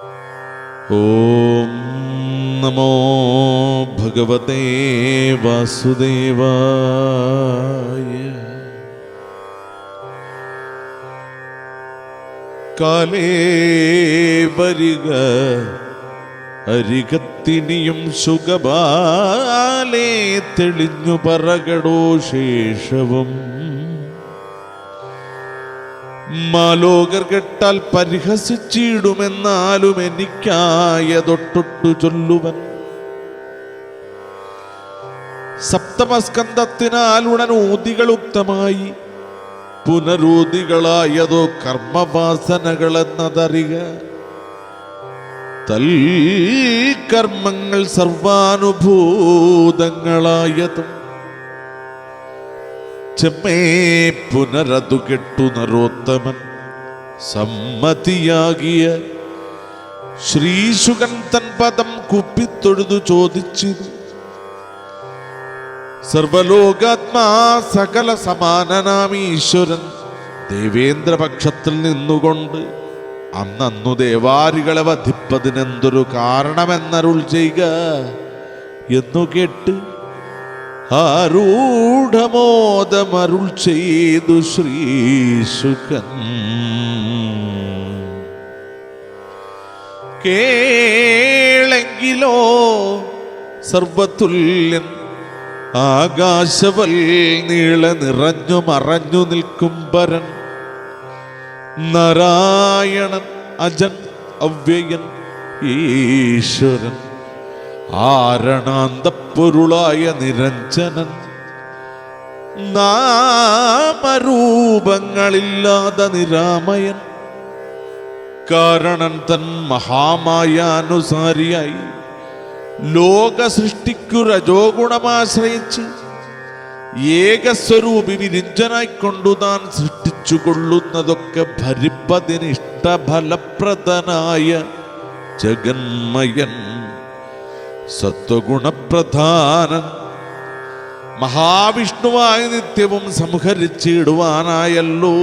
ഓം നമോ ഭഗവതേ വാസുദേവായ. കാലേ വരിക അരികത്തിനിയും സുഖബാലേ തെളിഞ്ഞു പറകടോ ശേഷവും. മാലോകർ കെട്ടാൽ പരിഹസിച്ചിടുമെന്നാലും എനിക്കായതൊട്ടൊട്ടു ചൊല്ലുവൻ. സപ്തമസ്കന്ധത്തിനാൽ ഉടൻ ഊതികളുക്തമായി പുനരൂതികളായതോ കർമ്മവാസനകളെന്നതറിക തൽ കർമ്മങ്ങൾ സർവാനുഭൂതങ്ങളായതും ചെമ്മേ പുനരതു കെട്ടു നരോത്തമൻ. സമ്മതിയാകിയ ശ്രീശുകൻ തൻ പദം കുപ്പിത്തൊഴുതു ചോദിച്ചു സർവലോകാത്മാ സകല സമാനനാം ഈശ്വരൻ ദേവേന്ദ്രപക്ഷത്തിൽ നിന്നുകൊണ്ട് അന്നന്നു ദേവാരികളെ വധിപ്പതിനെന്തൊരു കാരണമെന്നരുൾ ചെയ്യുക എന്നു കേട്ട് ആരൂഢമോദമരുൾ ചെയ്തു ശ്രീശുഖൻ കേളെങ്കിലോ സർവതുല്യൻ ആകാശവൽ നീള നിറഞ്ഞു മറഞ്ഞു നിൽക്കും പരൻ നാരായണൻ അജൻ അവ്യയൻ ഈശ്വരൻ. ആരണാന്തപ്പൊരുളായ നിരഞ്ജനൻ. നാമരൂപങ്ങളില്ലാതെ നിരാമയൻ. കാരണൻ തൻ മഹാമായ മഹാമായാനുസാരിയായി ലോക സൃഷ്ടിക്കു രജോ ഗുണമാശ്രയിച്ച് ഏകസ്വരൂപി വിരിഞ്ചനായിക്കൊണ്ടു താൻ സൃഷ്ടിച്ചു കൊള്ളുന്നതൊക്കെ ഭരിപ്പതിന് ഇഷ്ടഫലപ്രദനായ ജഗന്മയൻ. സത്വഗുണപ്രധാനൻ. മഹാവിഷ്ണുവായ നിത്യവും സംഹരിച്ചിടുവാനായല്ലോ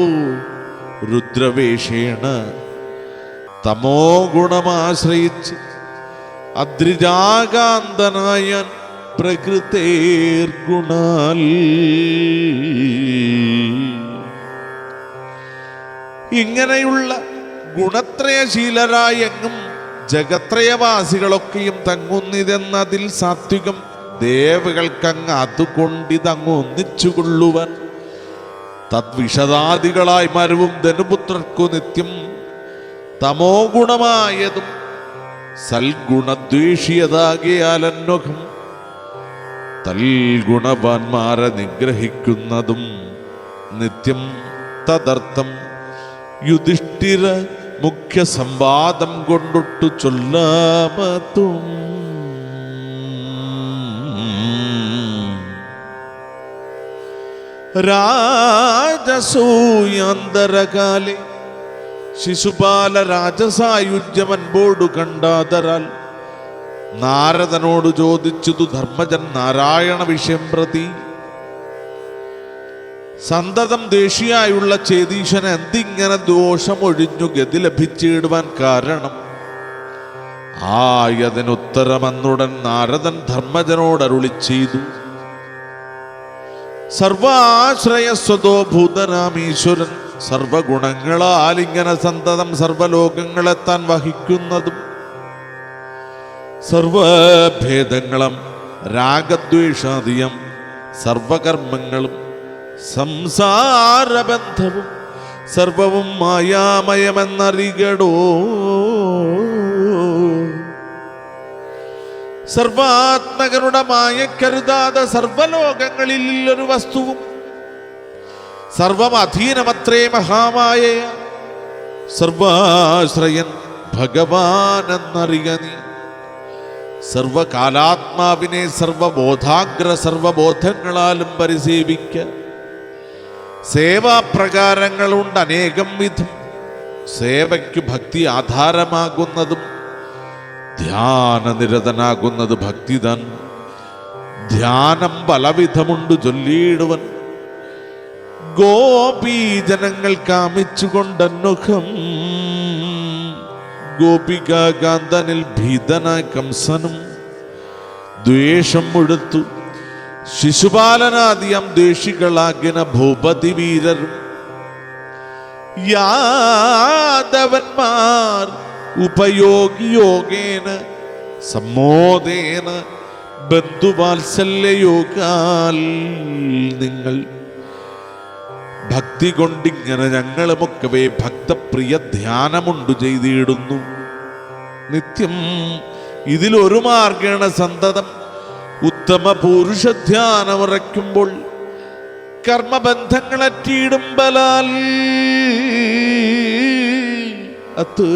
രുദ്രവേഷേണ. തമോ ഗുണമാശ്രയിച്ച് അദ്രിജാകാന്തനായ പ്രകൃതേർഗുണാൽ ഇങ്ങനെയുള്ള ഗുണത്രയശീലരായ എങ്ങും ജഗത്രയവാസികളൊക്കെയും തങ്ങുന്നിതെന്നതിൽ സാത്വികം. ദേവകൾക്കങ്ങ് അതുകൊണ്ടിതങ്ങ് ഒന്നിച്ചുകൊള്ളുവൻ. തദ്വിഷദാദികളായി മരവും ധനുപുത്രർക്കു നിത്യം തമോ ഗുണമായതും സൽഗുണദ്വേഷിയതാകിയാലന്നൊഖം തൽഗുണവാന്മാരെ നിഗ്രഹിക്കുന്നതും നിത്യം തദർത്ഥം യുധിഷ്ഠിര മുഖ്യ സംവാദം കൊണ്ടൊട്ടു ചൊല്ലാമത്തും രാജസൂയാന്തരകാലെ ശിശുപാല രാജസായുജ്യമൻപോടു കണ്ടാതരാൽ നാരദനോട് ചോദിച്ചതു ധർമ്മജൻ നാരായണ വിഷയം പ്രതി. സന്തതം ദേഷ്യായുള്ള ചേതീശൻ എന്തിങ്ങനെ ദോഷമൊഴിഞ്ഞു ഗതി ലഭിച്ചിടുവാൻ കാരണം? ആയതിനുത്തരമെന്നുടൻ നാരദൻ ധർമ്മജനോട് അരുളി ചെയ്തു. സർവാശ്രയസ്വതോ ഭൂതനാമീശ്വരൻ സർവഗുണങ്ങളാൽ ഇങ്ങനെ സന്തതം സർവലോകങ്ങളെ താൻ വഹിക്കുന്നതും സർവഭേദങ്ങളും രാഗദ്വേഷാദിയം സർവകർമ്മങ്ങളും സംസാരബന്ധവും സർവവും മായാമയമെന്നറികടോ? സർവാത്മകരുടെ മായ കരുതാതെ സർവലോകങ്ങളിൽ ഒരു വസ്തുവും സർവം അധീനമത്രേ മഹാമായ. സർവാശ്രയൻ ഭഗവാനെന്നറിയ നീ. സർവകാലാത്മാവിനെ സർവബോധാഗ്ര സർവബോധങ്ങളാലും പരിസേവിക്ക സേവാപ്രകാരങ്ങളുണ്ട് അനേകം വിധം. സേവയ്ക്ക് ഭക്തി ആധാരമാകുന്നതും ധ്യാനനിരതനാകുന്നത് ഭക്തിതാൻ ധ്യാനം പലവിധമുണ്ട് ചൊല്ലിയിടുവൻ. ഗോപീജനങ്ങൾ കാമിച്ചുകൊണ്ടന്നുഖം ഗോപികാകാന്തനിൽ ഭീതനായ കംസനും ദ്വേഷം മുഴുത്തു ശിശുപാലനാദിയം ദേഷികളാകിന ഭൂപതി വീരർ യാദവന്മാർ ഉപയോഗിയോഗേന സമ്മോദേന ബന്ധുവാത്സല്യയോഗാൽ നിങ്ങൾ. ഭക്തി കൊണ്ടിങ്ങനെ ഞങ്ങളുമൊക്കവേ ഭക്തപ്രിയ ധ്യാനമുണ്ടു ചെയ്തിടുന്നു. നിത്യം ഇതിലൊരു മാർഗേണ സന്തതം ഉത്തമ കർമ്മബന്ധങ്ങളറ്റിയിടും ബലാൽ. അത്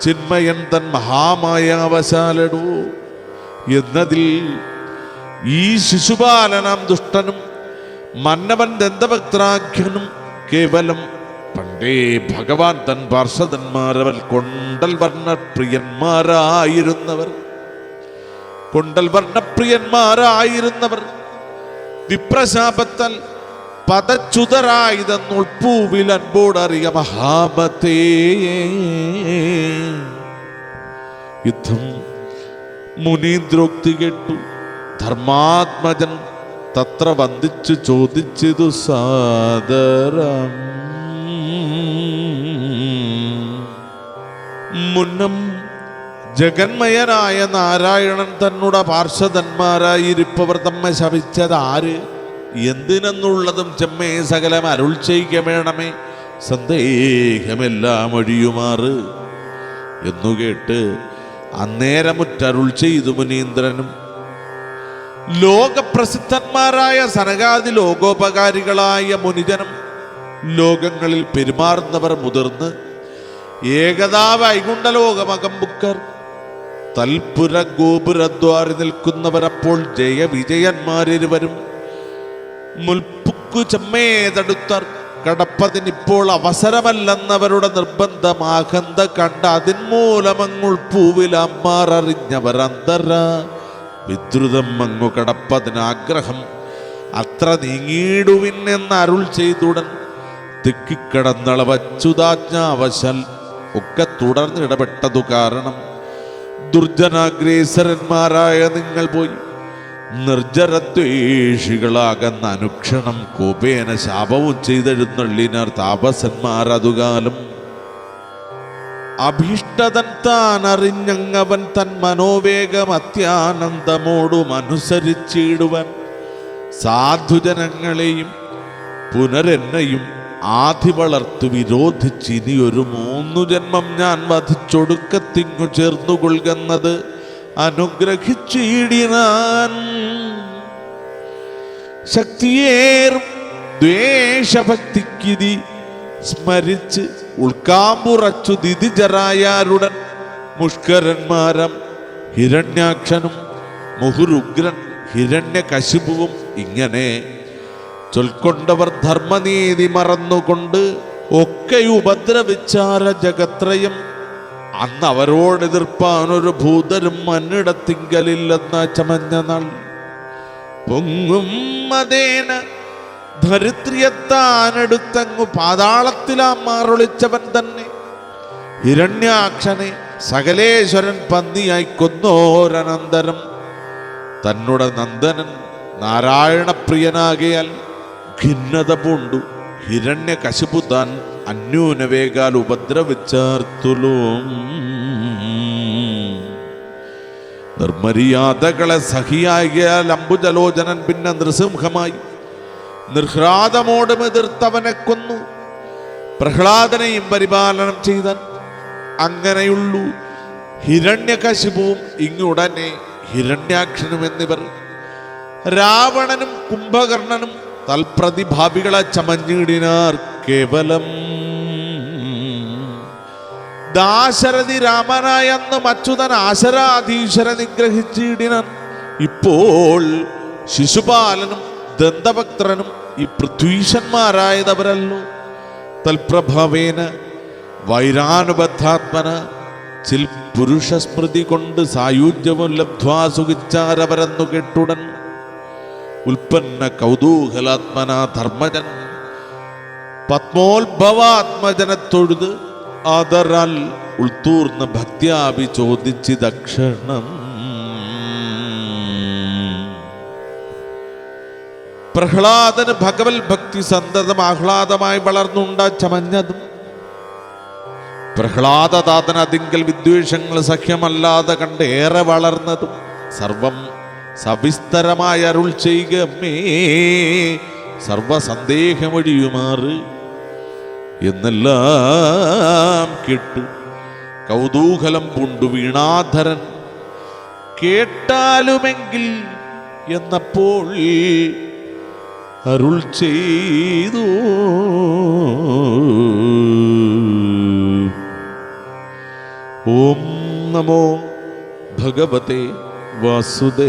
ചിന്മയൻ തൻ മഹാമായ മഹാമായാവശാലടോ എന്നതിൽ ഈ ശിശുപാലനാം ദുഷ്ടനും മന്നവൻ ദന്തഭക്തരാഖ്യനും കേവലം പണ്ടേ ഭഗവാൻ തൻ പാർഷദന്മാരവൽ കൊണ്ടൽ വർണ പ്രിയന്മാരായിരുന്നവർ കൊണ്ടൽ വർണപ്രിയന്മാരായിരുന്നവർ വിപ്രശാപത്താൽ പദച്യുതരായതെന്നുൾപ്പൂവിൽ അൻപോടറിയ മഹാപത്തേ യുദ്ധം മുനീന്ദ്രോക്തി കേട്ടു. ധർമാത്മജൻ തത്ര വന്ദിച്ചു ചോദിച്ചതു സാദരം മുന്നം ജഗന്മയനായ നാരായണൻ തന്നുട പാർശ്വതന്മാരായിരിപ്പവർ തമ്മെ ശപിച്ചത് ആര് എന്തിനെന്നുള്ളതും ചെമ്മേ സകലം അരുൾ ചെയ്യുക വേണമേ. സന്ദേഹമെല്ലാം ഒഴിയുമാറ്. എന്നു കേട്ട് അന്നേരമുറ്റരുൾ ചെയ്തു മുനീന്ദ്രനും. ലോകപ്രസിദ്ധന്മാരായ സനകാദി ലോകോപകാരികളായ മുനിജനം ലോകങ്ങളിൽ പെരുമാറുന്നവർ മുതിർന്ന് ഏകതാ വൈകുണ്ഠലോകമകമ്പുക്കർ തൽപുര ഗോപുരദ്വാരി നിൽക്കുന്നവരപ്പോൾ ജയവിജയന്മാരിരുവരും. മുൽപ്പുക്കു ചെമ്മേതടുത്തർ കടപ്പതിനിപ്പോൾ അവസരമല്ലെന്നവരുടെ നിർബന്ധമാകന്ത കണ്ട അതിന്മൂലമങ്ങുൾപ്പൂവിലമ്മാർ അറിഞ്ഞവർ അന്തര വിദ്രുതം അങ്ങു കടപ്പതിനാഗ്രഹം അത്ര നീങ്ങിയിടുവിൻ എന്ന് അരുൾ ചെയ്തുടൻ തിക്കിക്കടന്നളവച്ചുതാജ്ഞാവശൽ ഒക്കെ തുടർന്നിടപെട്ടതു കാരണം ദുർജനാഗ്രേസരന്മാരായ നിങ്ങൾ പോയി. നിർജരത്വേഷികളാകുന്ന അനുക്ഷണം കോപേന ശാപവും ചെയ്തെഴുന്നള്ളിനാർ താപസന്മാർ അതുകാലം. അഭീഷ്ടതൻ താൻ അറിഞ്ഞങ്ങവൻ തൻ മനോവേഗം അത്യാനന്ദമോടും അനുസരിച്ചിടുവാൻ. സാധുജനങ്ങളെയും പുനരെന്നെയും ആധി വളർത്തു വിരോധിച്ചിനി ഒരു മൂന്നു ജന്മം ഞാൻ വധിച്ചൊടുക്കത്തിങ്ങു ചേർന്നുകൊള്ളുന്നത് അനുഗ്രഹിച്ചിടിനാൻ. ശക്തിയേർ ദ്വേഷഭക്തിക്കിതി സ്മരിച്ച് ഉൾക്കാമ്പുറച്ചു ദിതിജറായാരുടൻ മുഷ്കരന്മാരം ഹിരണ്യാക്ഷനും മുഹുരുഗ്രൻ ഹിരണ്യകശിപുവും ഇങ്ങനെ ചൊൽക്കൊണ്ടവർ ധർമ്മനീതി മറന്നുകൊണ്ട് ഒക്കെ ഉപദ്രവിച്ചാര ജഗത്രയം അന്ന് അവരോട് എതിർപ്പാൻ ഒരു ഭൂതരും മണ്ണിടത്തിങ്കലില്ലെന്ന ചമഞ്ഞ നാൾ. പൊങ്ങും മതേന ധരിത്രിയത്താനെടുത്തങ്ങു പാതാളത്തിലാ മാറൊളിച്ചവൻ തന്നെ. ഇരണ്യാക്ഷനെ സകലേശ്വരൻ പന്നിയായി കൊന്നോരനന്തരം. തന്നുടെ നന്ദനൻ നാരായണപ്രിയനാകയാൽ ഖിന്നത പൂണ്ടു. ഹിരണ്യ കശിപു താൻ അന്യൂനവേകാൽ ഉപദ്രവിച്ചാർത്തുലും. നിർമര്യാദകളെ സഹിയാകിയാൽ അമ്പുജലോചനൻ പിന്നെ നൃസിംഹമായി. നിർഹ്ലാദമോടും എതിർത്തവനെ കൊന്നു. പ്രഹ്ലാദനെയും പരിപാലനം ചെയ്തൻ അങ്ങനെയുള്ളൂ. ഹിരണ്യകശിപുവും ഇങ്ങുടനെ ഹിരണ്യാക്ഷനും എന്നിവർ രാവണനും കുംഭകർണനും തൽപ്രതിഭാവികളെ ചമഞ്ഞിടിനാർ കേവലം. ദാശരഥി രാമനായ അന്ന് മച്ചുതൻ ആശരാധീശ്വര നിഗ്രഹിച്ചിടിനാൻ. ഇപ്പോൾ ശിശുപാലനും ദന്തഭക്തനും ഈ പൃഥ്വീശന്മാരായതവരല്ലോ. തൽപ്രഭാവേന വൈരാനുബദ്ധാത്മന ചിൽ പുരുഷസ്മൃതി കൊണ്ട് സായുജ്യവും ലബ്ധ്വാ സുഖിച്ചാരവരെന്നു ഉൽപ്പന്ന കൗതൂഹലാത്മന ധർമ്മജൻ. പത്മോത്ഭവാത്മജനെ തൊഴുത് ആദരാൽ ഉൾത്തൂർന്ന ചോദിച്ച് ദക്ഷണം പ്രഹ്ലാദന് ഭഗവൽ ഭക്തി സന്തതം ആഹ്ലാദമായി വളർന്നുണ്ട ചമഞ്ഞതും. പ്രഹ്ലാദദാതൻ അതിങ്കൽ വിദ്വേഷങ്ങൾ സഖ്യമല്ലാതെ കണ്ട് ഏറെ വളർന്നതും. സർവം സവിസ്തരമായി അരുൾ ചെയ്യുക അമ്മേ സർവസന്ദേഹമൊഴിയുമാറ് എന്നെല്ലാം കേട്ട്. കൗതൂഹലം പൂണ്ടു വീണാധരൻ. കേട്ടാലുമെങ്കിൽ എന്നപ്പോൾ അരുൾ ചെയ്തു. ഓം നമോ ഭഗവത്തെ വാസുദേവായ